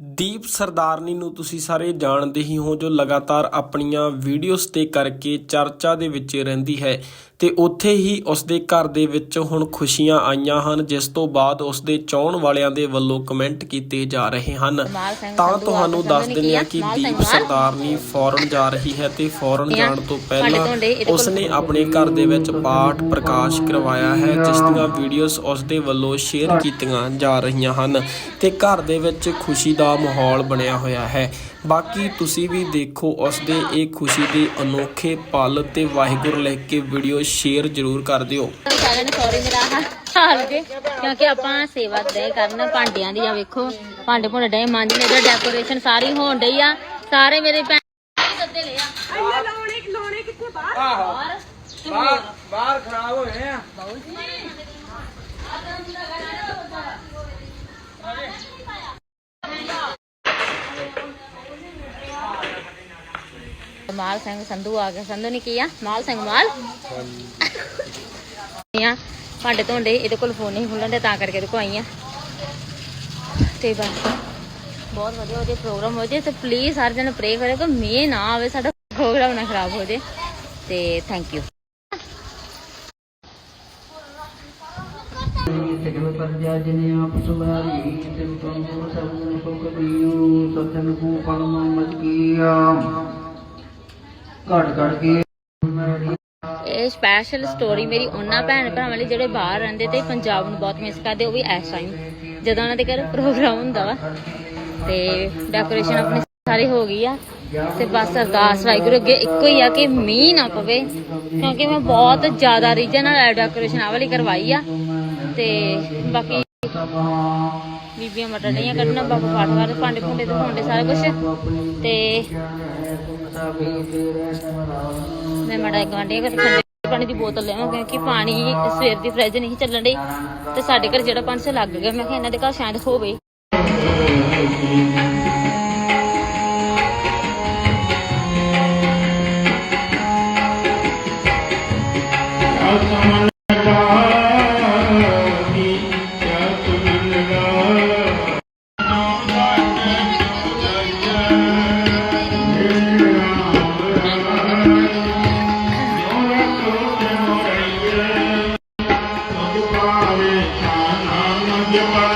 ਦੀਪ ਸਰਦਾਰਨੀ ਨੂੰ ਤੁਸੀਂ ਸਾਰੇ ਜਾਣਦੇ ਹੀ ਹੋ ਜੋ ਲਗਾਤਾਰ ਆਪਣੀਆਂ ਵੀਡੀਓਜ਼ ਤੇ ਕਰਕੇ ਚਰਚਾ ਦੇ ਵਿੱਚ ਰਹਿੰਦੀ ਹੈ ਤੇ ਉੱਥੇ ਹੀ ਉਸਦੇ ਘਰ ਦੇ ਵਿੱਚ ਹੁਣ ਖੁਸ਼ੀਆਂ ਆਈਆਂ ਹਨ ਜਿਸ ਤੋਂ ਬਾਅਦ ਉਸਦੇ ਚਾਹਣ ਵਾਲਿਆਂ ਦੇ ਵੱਲੋਂ ਕਮੈਂਟ ਕੀਤੇ ਜਾ ਰਹੇ ਹਨ ਤਾਂ ਤੁਹਾਨੂੰ ਦੱਸ ਨੇ ਦਿੰਦੇ ਹਾਂ ਕੀ ਦੀਪ। ਸਰਦਾਰਨੀ ਫੌਰਨ ਜਾ ਰਹੀ ਹੈ ਤੇ ਫੌਰਨ? ਜਾਣ ਤੋਂ ਪਹਿਲਾਂ ਕੋਲ- ਉਸਨੇ ਆਪਣੇ ਘਰ ਦੇ ਵਿੱਚ ਪਾਠ ਪ੍ਰਕਾਸ਼ ਕਰਵਾਇਆ ਹੈ ਜਿਸ ਦੀਆਂ ਵੀਡੀਓਜ਼ ਉਸਦੇ ਵੱਲੋਂ ਸ਼ੇਅਰ ਕੀਤੀਆਂ ਜਾ ਰਹੀਆਂ ਹਨ ਤੇ ਘਰ ਦੇ ਵਿੱਚ ਖੁਸ਼ੀ ਦਾ ਮਾਹੌਲ ਬਣਿਆ ਹੋਇਆ ਹੈ। ਬਾਕੀ ਤੁਸੀਂ ਵੀ ਦੇਖੋ ਉਸਦੇ ਇਹ ਖੁਸ਼ੀ ਦੇ ਅਨੋਖੇ ਪਲ ਤੇ ਵਾਹਿਗੁਰੂ ਲਿਖ ਕੇ ਵੀਡੀਓ ਸ਼ੇਅਰ ਜ਼ਰੂਰ ਕਰ ਦਿਓ। ਸਾਰਿਆਂ ਨੇ ਸੌਰੀ ਮੇਰਾ ਆਹ ਹਾਲ ਜੇ ਕਿਉਂਕਿ ਆਪਾਂ ਸੇਵਾ ਦੇ ਕਰਨ ਭਾਂਡਿਆਂ ਦੀ ਆ ਵੇਖੋ। ਭਾਂਡੇ ਭੁੰਡੇ ਡੇ ਮਾਂਜਣੇ ਇਧਰ ਡੈਕੋਰੇਸ਼ਨ ਸਾਰੀ ਹੋਣ ਡਈ ਆ। ਸਾਰੇ ਮੇਰੇ ਭੈਣ ਸੱਦੇ ਲੈ ਆ। ਲਾਉਣੇ ਲਾਉਣੇ ਕਿੱਥੇ ਬਾਹਰ? ਬਾਹਰ ਬਾਹਰ ਖਰਾਬ ਹੋਏ ਆ। ਮਾਲ ਸਿੰਘ ਸੰਧੂ ਆ ਗਿਆ। ਸੰਧੂ ਨੇ ਕੀ ਆ? ਮਾਲ ਸਿੰਘ, ਮਾਲ? ਆ? ਭਾਂਡੇ ਧੋਂਦੇ, ਇਹਦੇ ਕੋਲ ਫੋਨ ਨਹੀਂ ਖੁੱਲਣ ਦੇ ਤਾਂ ਕਰਕੇ ਇਹਦੇ ਕੋਲ ਆਈ ਆ। ਤੇ ਬਸ। ਬਹੁਤ ਵਧੀਆ ਵਧੀਆ ਪ੍ਰੋਗਰਾਮ ਹੋ ਜੇ ਤੇ ਪਲੀਜ਼ ਸਾਰੇ ਜਣੇ ਪ੍ਰੇ ਕਰਿਓ ਕਿ ਮੀਂਹ ਨਾ ਆਵੇ, ਸਾਡਾ ਪ੍ਰੋਗਰਾਮ ਨਾ ਖਰਾਬ ਹੋ ਜੇ। ਤੇ ਥੈਂਕ ਯੂ ਸਗਲ ਆਪ ਸੁਭਾਰੀ ਤਿਨ ਸਭ ਨੂੰ ਸੁਖ ਦਿਓ ਸਤਨ ਕੋ ਪਰਮ ਮਤ ਕੀਆ ਘੜ ਘੜ ਕੇ ਇਹ ਸਪੈਸ਼ਲ ਸਟੋਰੀ ਮੇਰੀ ਉਹਨਾਂ ਭੈਣ ਭਰਾਵਾਂ ਲਈ ਜਿਹੜੇ ਬਾਹਰ ਰਹਿੰਦੇ ਤੇ ਪੰਜਾਬ ਨੂੰ ਬਹੁਤ ਮਿਸ ਕਰਦੇ, ਉਹ ਵੀ ਇਸ ਟਾਈਮ ਜਦੋਂ ਉਹਨਾਂ ਦੇ ਘਰ ਪ੍ਰੋਗਰਾਮ ਹੁੰਦਾ ਵਾ, ਤੇ ਡੈਕੋਰੇਸ਼ਨ ਆਪਣੀ ਸਾਰੀ ਹੋ ਗਈ ਆ। ਤੇ ਬਸ ਅਰਦਾਸ ਵਾਹਿਗੁਰੂ ਅੱਗੇ ਇੱਕੋ ਹੀ ਆ ਕਿ ਮੀਂਹ ਨਾ ਪਵੇ, ਕਿਉਂਕਿ ਮੈਂ ਬਹੁਤ ਜ਼ਿਆਦਾ ਰੀਜਨ ਨਾਲ ਡੈਕੋਰੇਸ਼ਨ ਆ ਵਾਲੀ ਕਰਵਾਈ ਆ। ਤੇ ਬਾਕੀ ਬੀਬੀਆਂ ਮਟਰ ਨਹੀਂ ਕੱਢਣਾ ਬਾਬਾ ਪਾਠ ਵਾਲੇ ਭਾਂਡੇ ਭੁੰਡੇ ਤੇ ਭਾਂਡੇ ਸਾਰਾ ਕੁਝ ਤੇ ਮੈਂ ਮੜਾ ਗਵਾਂਢੀਆਂ ਘਰ ਠੰਡੇ ਪਾਣੀ ਦੀ ਬੋਤਲ ਲੈਵਾਂ ਕਿਉਂਕਿ ਪਾਣੀ ਸਵੇਰ ਦੀ ਫ੍ਰਿਜ ਨਹੀਂ ਚੱਲਣ ਡਈ। ਤੇ ਸਾਡੇ ਘਰ ਜਿਹੜਾ 500 ਲੱਗ ਗਿਆ, ਮੈਂ ਕਿਹਾ ਇਹਨਾਂ ਦੇ ਘਰ ਸ਼ਾਇਦ ਹੋਵੇ।